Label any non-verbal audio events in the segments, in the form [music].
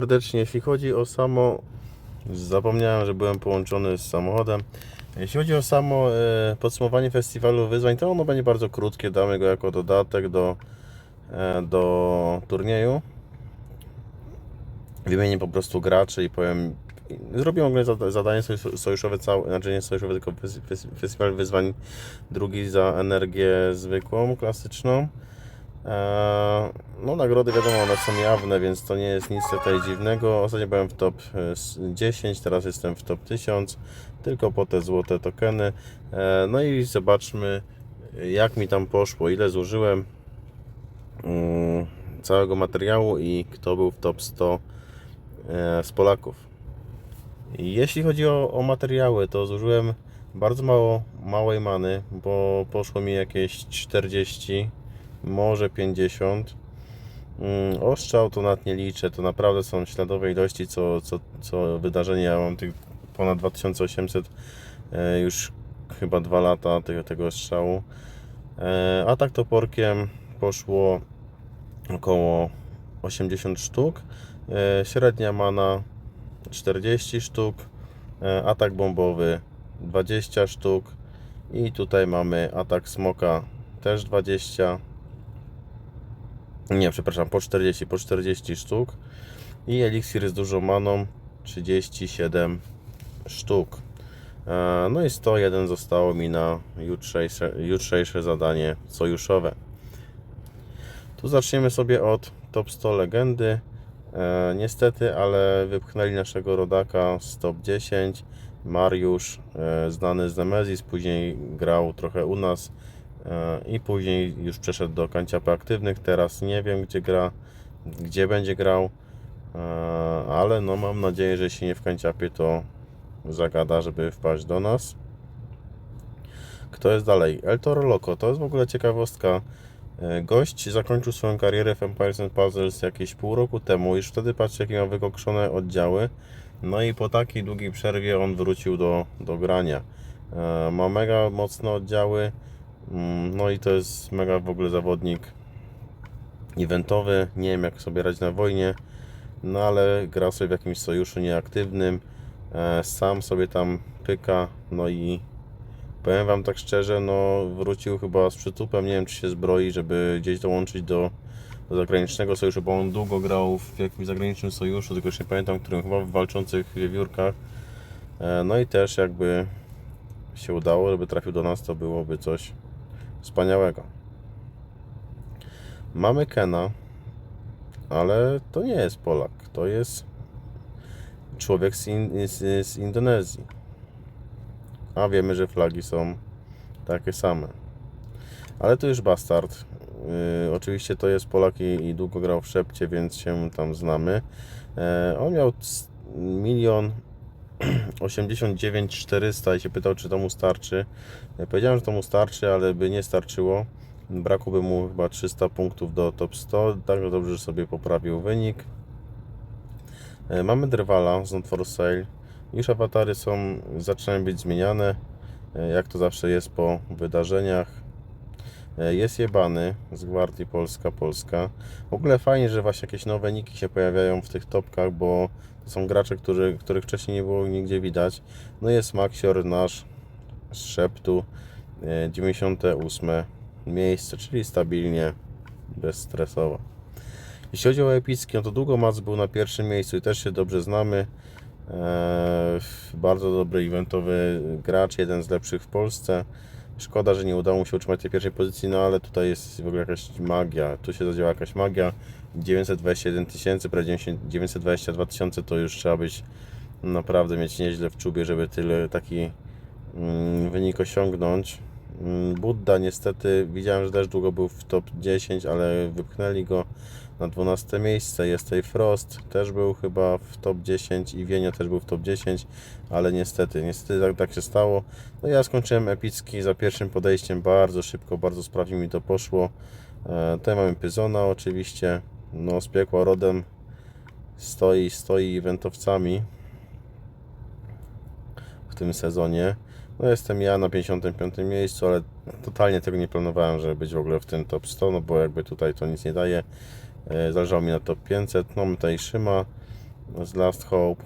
serdecznie. Jeśli chodzi o samo, zapomniałem, że byłem połączony z samochodem. Jeśli chodzi o samo e, podsumowanie festiwalu wyzwań, to ono będzie bardzo krótkie. Damy go jako dodatek do, e, do turnieju. Wymienię po prostu graczy i powiem. Zrobię ogólnie zada- zadanie soj- sojuszowe, całe, znaczy nie sojuszowe, tylko fes- fes- festiwal wyzwań drugi za energię zwykłą, klasyczną. Eee, No nagrody wiadomo, one są jawne, więc to nie jest nic tutaj dziwnego. Ostatnio byłem w top e, s- 10, teraz jestem w top 10, tylko po te złote tokeny. Eee, No i zobaczmy jak mi tam poszło, ile zużyłem mm, całego materiału i kto był w top 100 e, z Polaków. Jeśli chodzi o, o materiały, to zużyłem bardzo mało małej many, bo poszło mi jakieś 40, może 50. Mm, Ostrzał to nawet nie liczę, to naprawdę są śladowe ilości co, co, co wydarzenie. Ja mam tych ponad 2800 e, już chyba 2 lata tego, tego strzału. E, A tak toporkiem poszło około 80 sztuk. E, Średnia mana 40 sztuk. Atak bombowy 20 sztuk. I tutaj mamy atak smoka też 20. Nie, przepraszam, po 40, po 40 sztuk. I eliksir z dużą maną 37 sztuk. E, No i 101 zostało mi na jutrzejsze, jutrzejsze zadanie sojuszowe. Tu zaczniemy sobie od top 100 legendy. E, niestety, ale wypchnęli naszego rodaka z top 10. Mariusz, e, znany z Nemezis, później grał trochę u nas i później już przeszedł do kanciapy aktywnych. Teraz nie wiem, gdzie gra, gdzie będzie grał, e, ale no mam nadzieję, że jeśli nie w kanciapie, to zagada, żeby wpaść do nas. Kto jest dalej? El Toro Loco, to jest w ogóle ciekawostka. E, Gość zakończył swoją karierę w Empires and Puzzles jakieś pół roku temu. Już wtedy patrzcie, jakie miał wykokszone oddziały. No i po takiej długiej przerwie on wrócił do, do grania. E, Ma mega mocne oddziały. Mm, No i to jest mega w ogóle zawodnik eventowy. Nie wiem, jak sobie radzić na wojnie. No ale gra sobie w jakimś sojuszu nieaktywnym. E, Sam sobie tam pyka. No i Powiem Wam tak szczerze, no wrócił chyba z przytupem, nie wiem czy się zbroi, żeby gdzieś dołączyć do, do zagranicznego sojuszu, bo on długo grał w jakimś zagranicznym sojuszu, tylko już nie pamiętam, którym chyba w walczących wiewiórkach. E, No i też jakby się udało, żeby trafił do nas, to byłoby coś wspaniałego. Mamy Kena, ale to nie jest Polak, to jest człowiek z, in, z, z Indonezji. A wiemy, że flagi są takie same. Ale to już bastard. Yy, oczywiście to jest Polak i, i długo grał w szepcie, więc się tam znamy. E, on miał milion 89 400 i się pytał, czy to mu starczy. Powiedziałem, że to mu starczy, ale by nie starczyło. Brakuby mu chyba 300 punktów do top 100. Tak dobrze, że sobie poprawił wynik. E, Mamy Drwala z Not for Sale. Już awatary są, zaczynają być zmieniane, e, jak to zawsze jest po wydarzeniach. E, Jest jebany z Gwardii Polska, Polska. W ogóle fajnie, że właśnie jakieś nowe niki się pojawiają w tych topkach, bo są gracze, którzy, których wcześniej nie było nigdzie widać. No jest Maxior nasz z Szeptu, e, 98 miejsce, czyli stabilnie, bezstresowo. Jeśli chodzi o epicki, no to długo Mac był na pierwszym miejscu i też się dobrze znamy. Eee, bardzo dobry eventowy gracz, jeden z lepszych w Polsce. Szkoda, że nie udało mu się utrzymać tej pierwszej pozycji, no ale tutaj jest w ogóle jakaś magia. Tu się zadziała jakaś magia. 921 tysięcy, prawie 90 922 tysiące to już trzeba być naprawdę mieć nieźle w czubie, żeby tyle taki mm, wynik osiągnąć. Mm, Budda niestety, widziałem, że też długo był w top 10, ale wypchnęli go na 12 miejsce. Jest tutaj Frost, też był chyba w top 10 i Wienio też był w top 10, ale niestety, niestety tak, tak się stało. No ja skończyłem epicki za pierwszym podejściem bardzo szybko, bardzo sprawnie mi to poszło. E, tutaj mamy Pyzona oczywiście, no z piekła rodem stoi, stoi eventowcami w tym sezonie. No jestem ja na 55 miejscu, ale totalnie tego nie planowałem, żeby być w ogóle w tym top 100, no bo jakby tutaj to nic nie daje. E, Zależało mi na top 500. No tutaj Szyma, z Last Hope.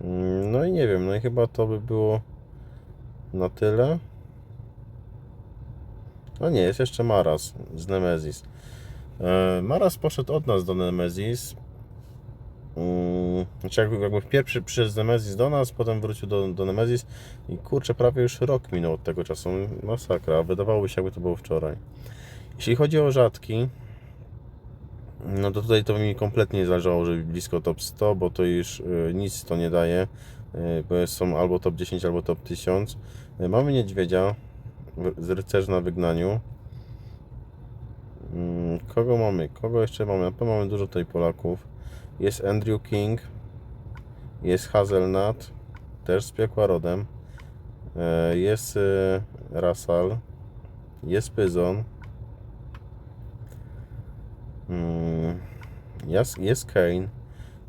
Mm, No i nie wiem, no i chyba to by było na tyle. No nie, jest jeszcze Maras z Nemesis. E, Maras poszedł od nas do Nemesis. Znaczy jakby, pierwszy przyszedł z Nemesis do nas, potem wrócił do, do Nemesis i kurczę, prawie już rok minął od tego czasu. Masakra, wydawałoby się jakby to było wczoraj. Jeśli chodzi o rzadki, no to tutaj to mi kompletnie nie zależało, że blisko top 100, bo to już y, nic to nie daje, y, bo są albo top 10, albo top 1000. Y, Mamy niedźwiedzia z rycerzy na wygnaniu. Mm, Kogo mamy? Kogo jeszcze mamy? Na pewno mamy dużo tutaj Polaków. Jest Andrew King, jest Hazelnut, też z piekła rodem. E, Jest y, Russell, jest Pyzon. Mm, Jest, jest Kane,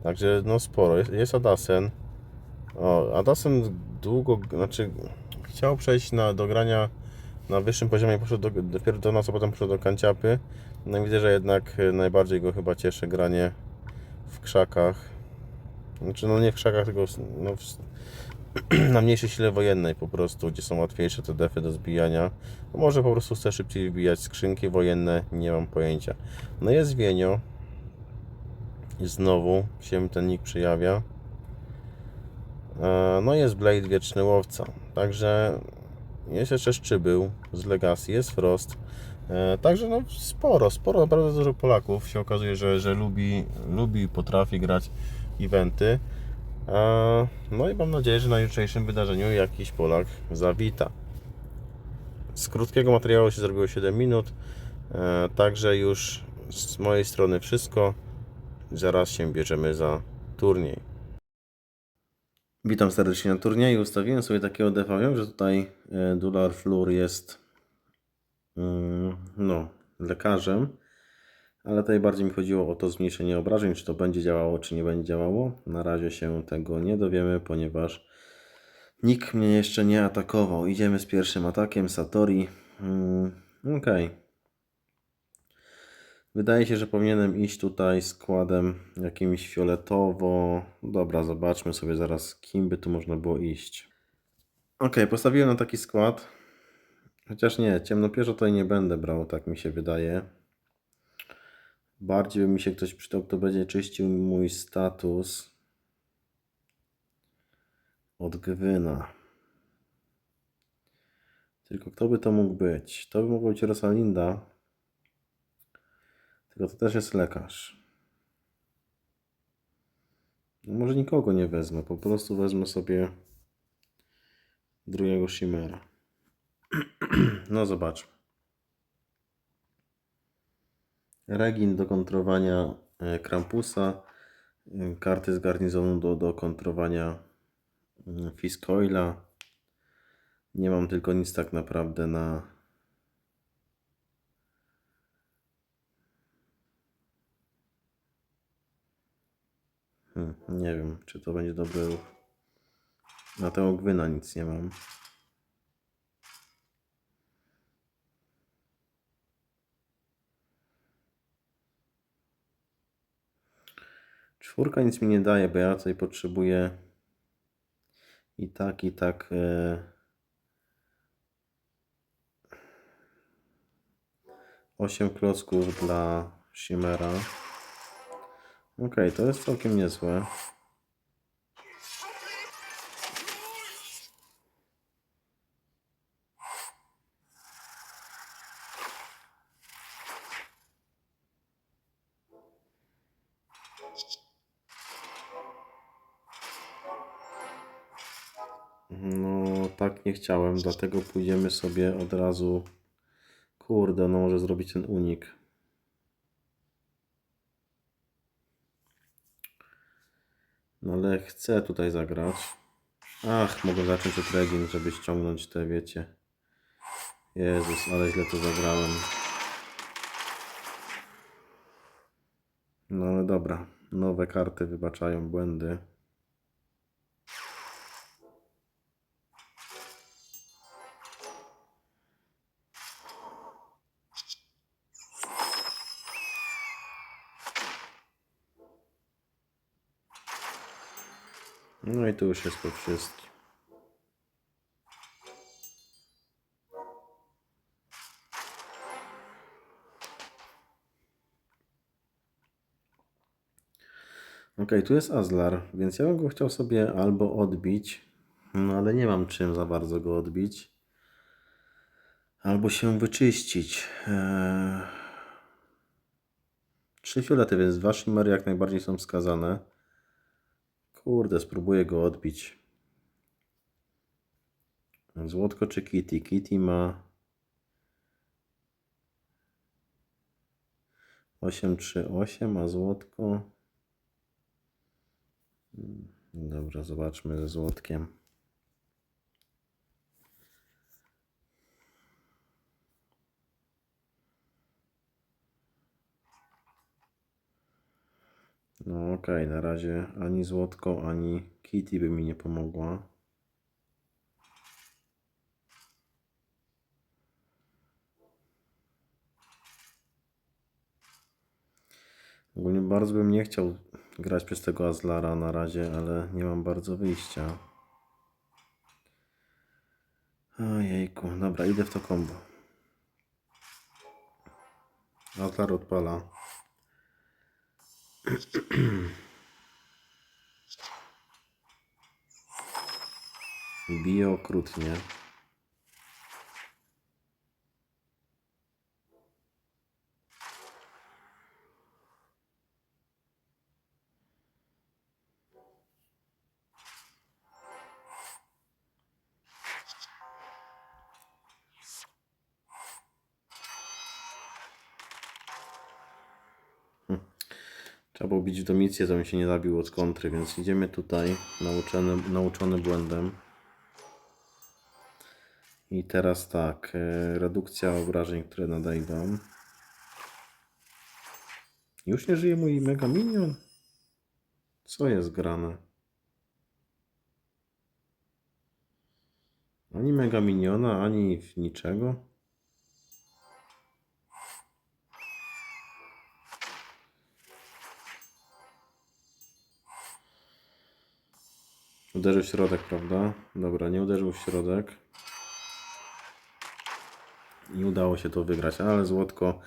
także no sporo. Jest, jest Adasen. O, Adasen długo, znaczy chciał przejść na, do grania na wyższym poziomie, poszedł do, dopiero do nas, a potem poszedł do kanciapy. No widzę, że jednak e, najbardziej go chyba cieszy granie w krzakach. Znaczy no nie w krzakach, tylko no, w, [clears throat] na mniejszej sile wojennej po prostu, gdzie są łatwiejsze te defy do zbijania. No może po prostu chce szybciej wbijać skrzynki wojenne, nie mam pojęcia. No jest Wienio. I znowu się ten nick przejawia. E, No jest Blade Wieczny Łowca. Także jest jeszcze Szczybył z Legacy, jest Frost. E, Także no sporo, sporo, naprawdę dużo Polaków się okazuje, że, że lubi, lubi potrafi grać eventy. E, No i mam nadzieję, że na jutrzejszym wydarzeniu jakiś Polak zawita. Z krótkiego materiału się zrobiło 7 minut. E, Także już z mojej strony wszystko. Zaraz się bierzemy za turniej. Witam serdecznie na turnieju. Ustawiłem sobie takiego defa. Wiem, że tutaj e, Dular Flur jest mm, no, lekarzem, ale tutaj bardziej mi chodziło o to zmniejszenie obrażeń, czy to będzie działało, czy nie będzie działało. Na razie się tego nie dowiemy, ponieważ nikt mnie jeszcze nie atakował. Idziemy z pierwszym atakiem Satori. Mm, Okej. Wydaje się, że powinienem iść tutaj składem jakimś fioletowo. Dobra, zobaczmy sobie zaraz, kim by tu można było iść. Ok, postawiłem na taki skład. Chociaż nie, ciemnopierzo tutaj nie będę brał, tak mi się wydaje. Bardziej by mi się ktoś przydał, kto będzie czyścił mój status od Gwyna. Tylko kto by to mógł być? To by mogła być Rosalinda. Tylko to też jest lekarz. No może nikogo nie wezmę, po prostu wezmę sobie drugiego Shimmera. [clears throat] No zobaczmy. Regin do kontrowania e, Krampusa. e, Karty z garnizonu do, do kontrowania mm, Fiskoila. Nie mam tylko nic tak naprawdę na Hmm, nie wiem, czy to będzie dobry ruch. Na tego Gwyna nic nie mam. Czwórka nic mi nie daje, bo ja tutaj potrzebuję i tak, i tak. E... Osiem klocków dla Shimmera. Okej, to jest całkiem niezłe. No, tak nie chciałem, dlatego pójdziemy sobie od razu. Kurde, no może zrobić ten unik. No ale chcę tutaj zagrać. Ach, mogę zacząć od Regin, żeby ściągnąć te, wiecie. Jezus, ale źle to zagrałem. No ale dobra, nowe karty wybaczają błędy. No i tu już jest po wszystkim. Ok, tu jest Azlar, więc ja bym go chciał sobie albo odbić, no ale nie mam czym za bardzo go odbić. Albo się wyczyścić. Eee... Trzy fiolety, więc dwa shimmery jak najbardziej są wskazane. Kurde, spróbuję go odbić. Złotko czy Kitty? Kitty ma 838, a złotko. Hmm, Dobra, zobaczmy ze złotkiem. No okej, na razie ani złotko, ani Kitty by mi nie pomogła. Ogólnie bardzo bym nie chciał grać przez tego Azlara na razie, ale nie mam bardzo wyjścia. Ojejku, dobra, idę w to kombo. Azlar odpala. Bije okrutnie. To mi się nie zabił od kontry, więc idziemy tutaj, nauczony, nauczony błędem. I teraz tak, e, redukcja obrażeń, które nadejdą. Już nie żyje mój Mega Minion? Co jest grane? Ani Mega Miniona, ani niczego. Uderzył w środek, prawda? Dobra, nie uderzył w środek. Nie udało się to wygrać, ale złotko.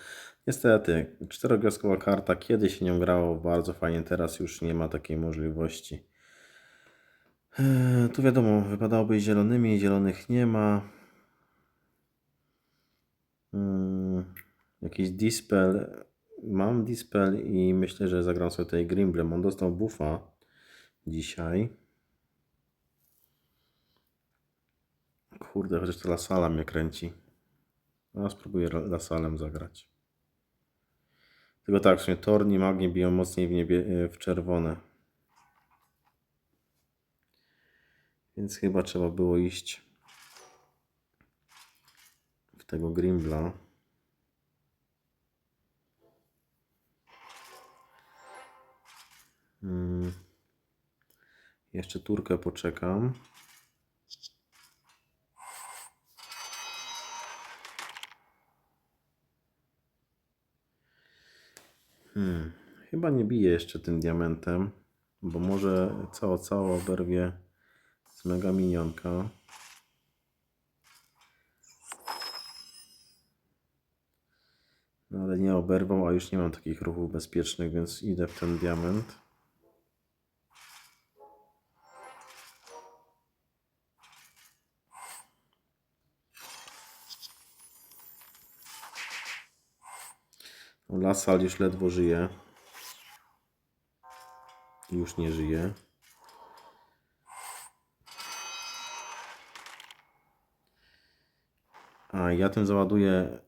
Niestety, czterogwiazdkowa karta, kiedyś się nią grało bardzo fajnie, teraz już nie ma takiej możliwości. Eee, tu wiadomo, wypadałoby zielonymi, zielonych nie ma. Hmm, jakiś dispel. Mam dispel i myślę, że zagram sobie tutaj Grimblem. On dostał buffa dzisiaj. Kurde, chociaż to Lasala mnie kręci. No, spróbuję Lasalem zagrać. Tylko tak, w sumie Torni Magnie biją mocniej w, niebie, e, w czerwone. Więc chyba trzeba było iść w tego Grimbla. Hmm. Jeszcze turkę poczekam. Hmm. Chyba nie bije jeszcze tym diamentem, bo może cało cało oberwie z mega minionka. No ale nie oberwał, a już nie mam takich ruchów bezpiecznych, więc idę w ten diament. Lasal już ledwo żyje. Już nie żyje. A ja tym załaduję.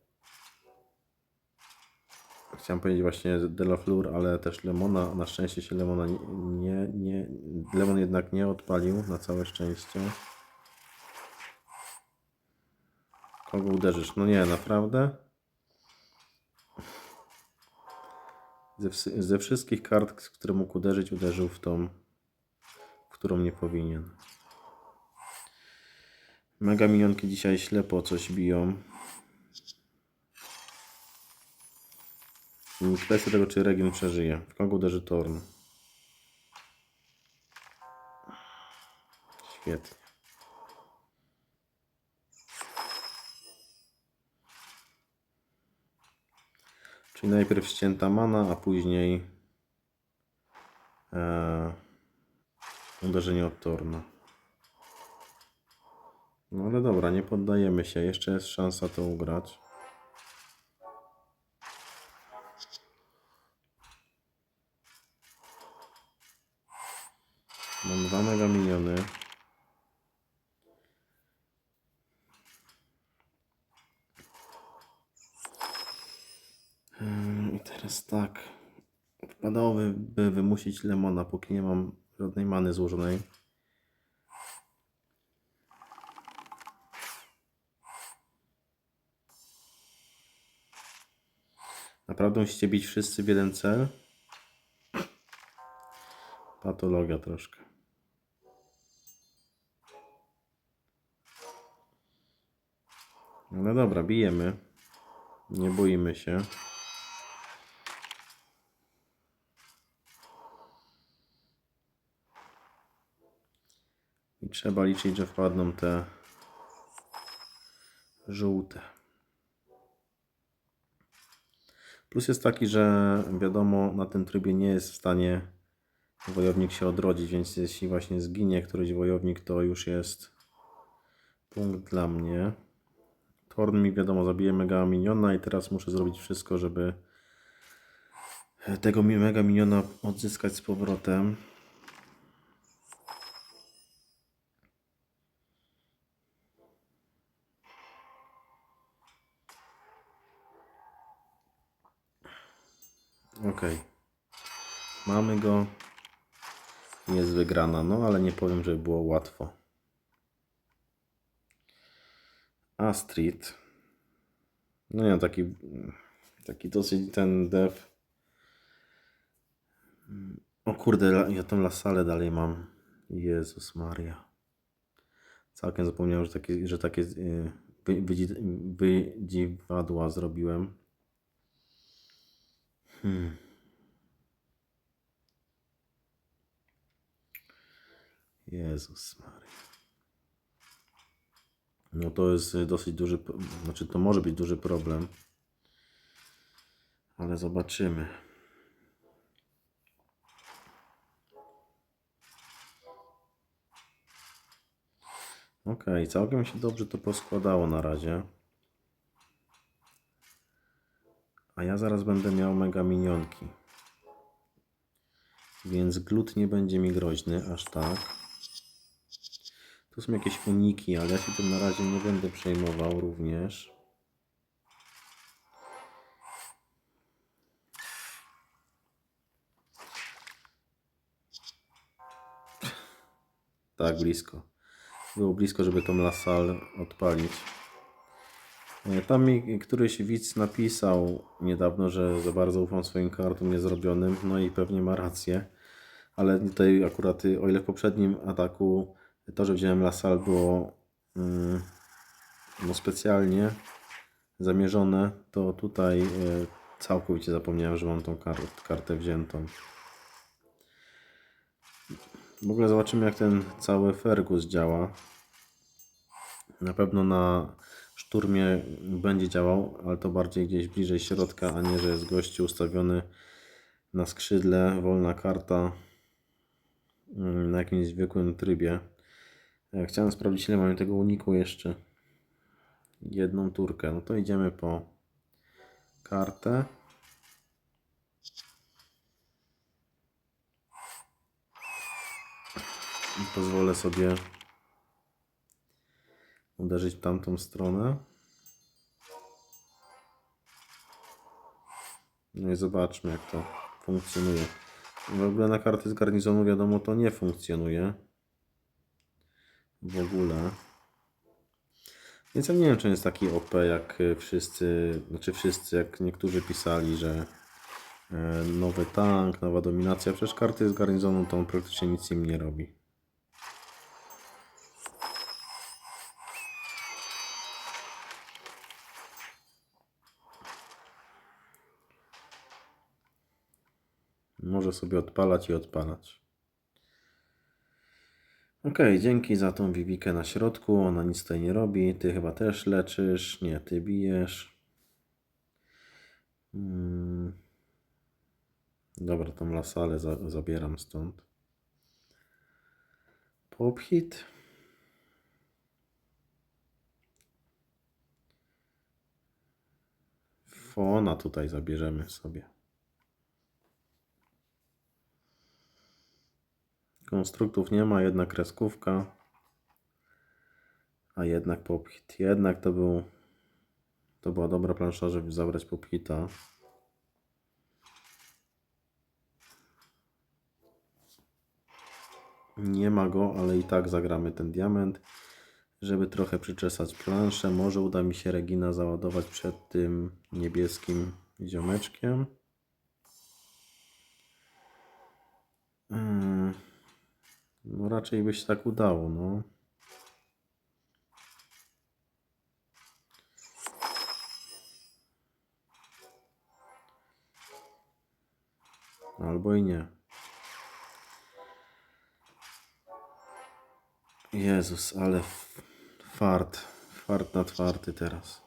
Chciałem powiedzieć właśnie Delaflur, ale też Lemona. Na szczęście się Lemona nie, nie, nie. Lemon jednak nie odpalił, na całe szczęście. Kogo uderzysz? No nie, naprawdę? Ze, ze wszystkich kart, z które mógł uderzyć, uderzył w tą, w którą nie powinien. Mega minionki dzisiaj ślepo coś biją. Kwestia tego, czy Regin przeżyje. W kogo uderzy Torn? Świetnie. Czyli najpierw ścięta mana, a później e, uderzenie od Torna. No ale dobra, nie poddajemy się. Jeszcze jest szansa to ugrać. Mam dwa miniony. Ym, I teraz tak. Wpadałoby by wymusić lemona, póki nie mam żadnej many złożonej. Naprawdę musicie bić wszyscy w jeden cel? Patologia troszkę. No dobra, bijemy. Nie boimy się. Trzeba liczyć, że wpadną te żółte. Plus jest taki, że wiadomo, na tym trybie nie jest w stanie wojownik się odrodzić, więc jeśli właśnie zginie któryś wojownik, to już jest punkt dla mnie. Torn mi wiadomo zabije mega miniona i teraz muszę zrobić wszystko, żeby tego mega miniona odzyskać z powrotem. Okej. Mamy go. Jest wygrana, no ale nie powiem, że było łatwo. Astrid. No nie, taki, taki dosyć ten dev. O kurde, ja tą lasalę dalej mam. Jezus Maria. Całkiem zapomniałem, że takie, że takie y, wy- wydzi- wydziwadła zrobiłem. Hmm. Jezus Maria. No to jest y, dosyć duży, znaczy to może być duży problem. Ale zobaczymy. Ok, całkiem się dobrze to poskładało na razie. A ja zaraz będę miał mega minionki. Więc glut nie będzie mi groźny aż tak. Tu są jakieś uniki, ale ja się tym na razie nie będę przejmował również. Tak, blisko. Było blisko, żeby tą lasal odpalić. Tam mi któryś widz napisał niedawno, że za bardzo ufam swoim kartom niezrobionym, no i pewnie ma rację. Ale tutaj akurat, y, o ile w poprzednim ataku to, że wziąłem Lasal było mm, no specjalnie zamierzone, to tutaj y, całkowicie zapomniałem, że mam tą kar- kartę wziętą. W ogóle zobaczymy jak ten cały Fergus działa. Na pewno na szturmie będzie działał, ale to bardziej gdzieś bliżej środka, a nie, że jest gościu ustawiony na skrzydle, wolna karta mm, na jakimś zwykłym trybie. E, Chciałem sprawdzić, ile mamy tego uniku jeszcze. Jedną turkę. No to idziemy po kartę. I pozwolę sobie uderzyć w tamtą stronę. No i zobaczmy, jak to funkcjonuje. W ogóle na karty z garnizonu, wiadomo, to nie funkcjonuje. W ogóle. Więc ja nie wiem, czy jest taki OP, jak wszyscy, znaczy wszyscy, jak niektórzy pisali, że e, nowy tank, nowa dominacja. Przecież karty z garnizonu to on praktycznie nic im nie robi. Może sobie odpalać i odpalać. Okej, dzięki za tą Vivikę na środku. Ona nic tutaj nie robi. Ty chyba też leczysz. Nie, ty bijesz. Mm. Dobra, tą lasalę za zabieram stąd. Pop hit. Fona tutaj zabierzemy sobie. Konstruktów nie ma, jedna kreskówka. A jednak pophit. Jednak to był. To była dobra plansza, żeby zabrać pophita. Nie ma go, ale i tak zagramy ten diament. Żeby trochę przyczesać planszę. Może uda mi się Regina załadować przed tym niebieskim ziomeczkiem. Mm. No raczej by się tak udało, no. Albo i nie. Jezus, ale fart. Fart na czwarty teraz.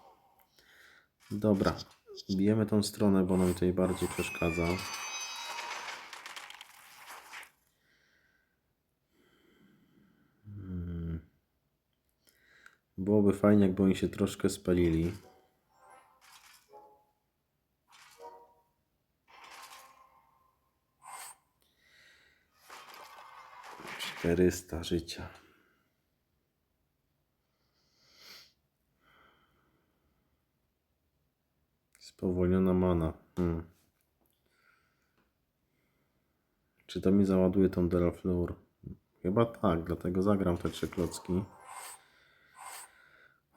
Dobra. Bijemy tą stronę, bo ona mi tutaj bardziej przeszkadza. Byłoby fajnie, jakby oni się troszkę spalili. Czterysta życia. Spowolniona mana. Hmm. Czy to mi załaduje tą Delafleur? Chyba tak, dlatego zagram te trzy klocki.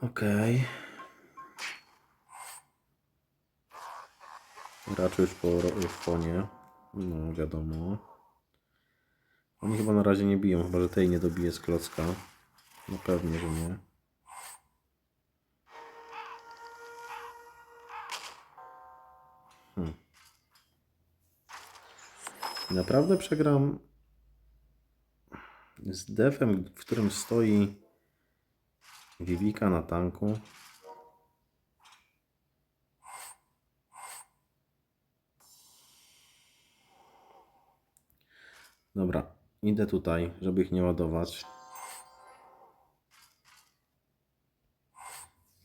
Okej. Raczej już po fonie. No, wiadomo. Oni chyba na razie nie biją, chyba że tej nie dobije z klocka. No pewnie, że nie. Hmm. Naprawdę przegram z defem, w którym stoi Vivika na tanku. Dobra, idę tutaj, żeby ich nie ładować.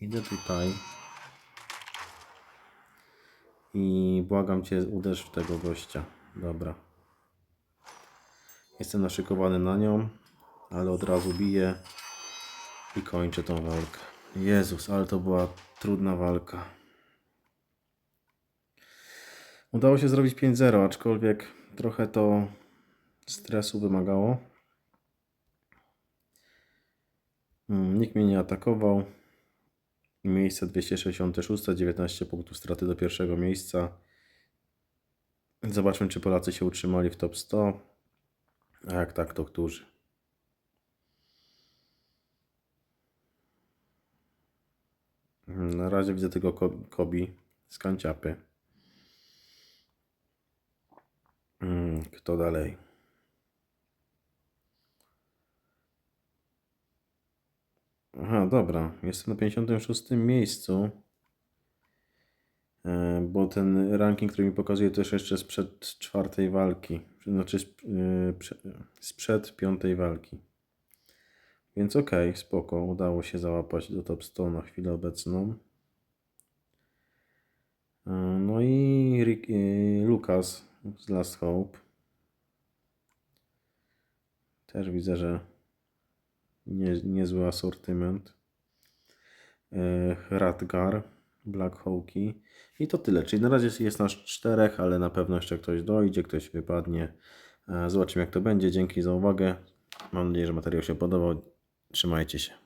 Idę tutaj. I błagam cię, uderz w tego gościa. Dobra. Jestem naszykowany na nią, ale od razu biję i kończę tą walkę. Jezus, ale to była trudna walka. Udało się zrobić 5-0, aczkolwiek trochę to stresu wymagało. Mm, Nikt mnie nie atakował. Miejsce 266, 19 punktów straty do pierwszego miejsca. Zobaczmy, czy Polacy się utrzymali w top 100. A jak tak, to którzy? Mm, Na razie widzę Ko- Kobi z kanciapy. Mm, Kto dalej? Aha, dobra. Jestem na 56 miejscu. E, Bo ten ranking, który mi pokazuje, to jeszcze sprzed czwartej walki. Znaczy e, prze- sprzed piątej walki. Więc okej, spoko. Udało się załapać do top 100 na chwilę obecną. E, No i Rick, e, Lucas z Last Hope. Też widzę, że nie, niezły asortyment. E, Radgar, Black Hawki. I to tyle. Czyli na razie jest nas czterech, ale na pewno jeszcze ktoś dojdzie, ktoś wypadnie. Zobaczymy jak to będzie. Dzięki za uwagę. Mam nadzieję, że materiał się podobał. Trzymajcie się.